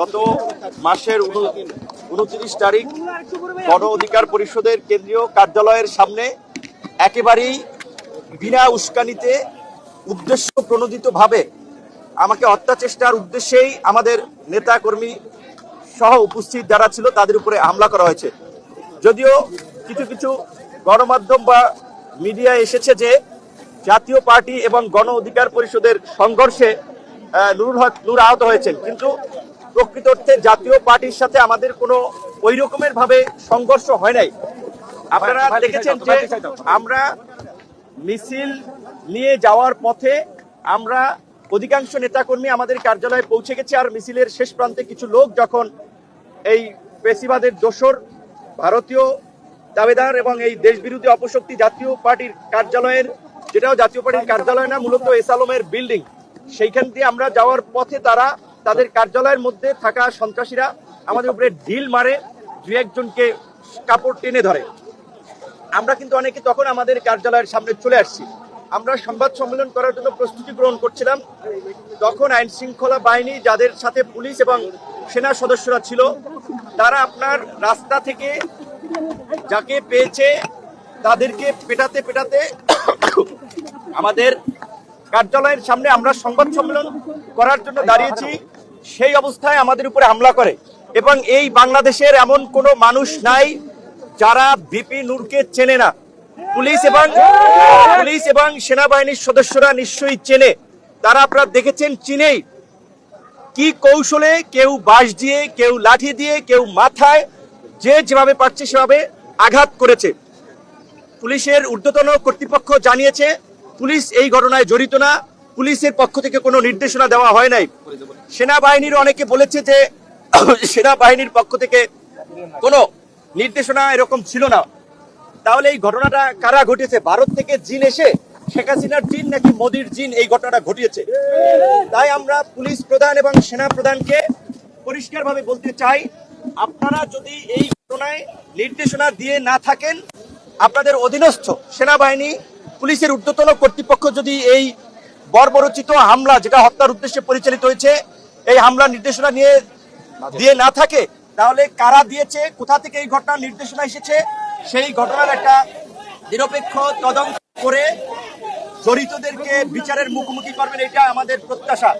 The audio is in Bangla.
গত মাসের উনত্রিশ তারিখ গণ অধিকার পরিষদের কেন্দ্রীয় কার্যালয়ের সামনে একেবারেই বিনা উস্কানিতে উদ্দেশ্য প্রণোদিতভাবে আমাকে হত্যা চেষ্টার উদ্দেশ্যেই আমাদের নেতা কর্মী সহ উপস্থিত যারা ছিল তাদের উপরে হামলা করা হয়েছে। যদিও কিছু কিছু গণমাধ্যম বা মিডিয়া এসেছে যে জাতীয় পার্টি এবং গণ অধিকার পরিষদের সংঘর্ষে নুরুল হক নূর আহত হয়েছেন। কিন্তু প্রকৃত অর্থে জাতীয় পার্টির সাথে আমাদের কোনো ওই রকমের ভাবে সংঘর্ষ হয় নাই। আপনারা দেখেছেন যে আমরা মিছিল নিয়ে যাওয়ার পথে আমরা অধিকাংশ নেতাকর্মী আমাদের কার্যালয়ে পৌঁছে গেছে আর মিছিলের শেষ প্রান্তে কিছু লোক যখন এই পেশিবাদের দোসর ভারতীয় দাবেদার এবং এই দেশবিরোধী অপশক্তি জাতীয় পার্টির কার্যালয়ের যেটাও জাতীয় পার্টির কার্যালয় না মূলত এসালমের বিল্ডিং সেইখান দিয়ে আমরা যাওয়ার পথে তারা তাদের কার্যালয়ের মধ্যে থাকা সন্ত্রাসীরা আমাদের উপরে ঢিল মারে, দু একজনকে কাপড় টেনে ধরে। আমরা কিন্তু অনেকে তখন আমাদের কার্যালয়ের সামনে চলে আসছি। আমরা সংবাদ সম্মেলন করার জন্য প্রস্তুতি গ্রহণ করছিলাম। তখন আইন শৃঙ্খলা বাহিনী যাদের সাথে পুলিশ এবং সেনা সদস্যরা ছিল, তারা আপনার রাস্তা থেকে যাকে পেয়েছে তাদেরকে পেটাতে পেটাতে আমাদের কার্যালয়ের সামনে আমরা সংবাদ সম্মেলন করার জন্য দাঁড়িয়েছি। সেই অবস্থায় আমাদের উপরে হামলা করে। এবং এই বাংলাদেশের এমন কোনো মানুষ নাই যারা বিপি নূরকে চেনে না। পুলিশ এবং পুলিশ এবং সেনাবাহিনীর সদস্যরা নিশ্চয়ই চেনে। তারা আপনারা দেখেছেন চিনেই কি কৌশলে কেউ বাঁশ দিয়ে, কেউ লাঠি দিয়ে, কেউ মাথায় যে যেভাবে পারছে সেভাবে আঘাত করেছে। পুলিশের ঊর্ধ্বতন কর্তৃপক্ষ জানিয়েছে, পুলিশ এই ঘটনায় জড়িত না। পুলিশের পক্ষ থেকে কোনো নির্দেশনা দেওয়া হয় নাই। সেনাবাহিনীর অনেকে বলেছে যে সেনাবাহিনীর পক্ষ থেকে কোনো নির্দেশনা এরকম ছিল না। তাহলে এই ঘটনাটা কারা ঘটিয়েছে? ভারত থেকে জিন এসে শেখ হাসিনার জিন নাকি মোদির জিন এই ঘটনাটা ঘটিয়েছে? তাই আমরা পুলিশ প্রধান এবং সেনা প্রধানকে পরিষ্কারভাবে বলতে চাই, আপনারা যদি এই ঘটনায় নির্দেশনা দিয়ে না থাকেন, আপনাদের অধীনস্থ সেনাবাহিনী, পুলিশের ঊর্ধ্বতন কর্তৃপক্ষ যদি এই বর্বরচিত হামলা, যেটা হত্যার উদ্দেশ্যে পরিচালিত হয়েছে এই হামলার নির্দেশনা নিয়ে দিয়ে না থাকে, তাহলে কারা দিয়েছে, কোথা থেকে এই ঘটনার নির্দেশনা এসেছে, সেই ঘটনার একটা নিরপেক্ষ তদন্ত করে জড়িতদেরকে বিচারের মুখোমুখি করবেন, এটা আমাদের প্রত্যাশা।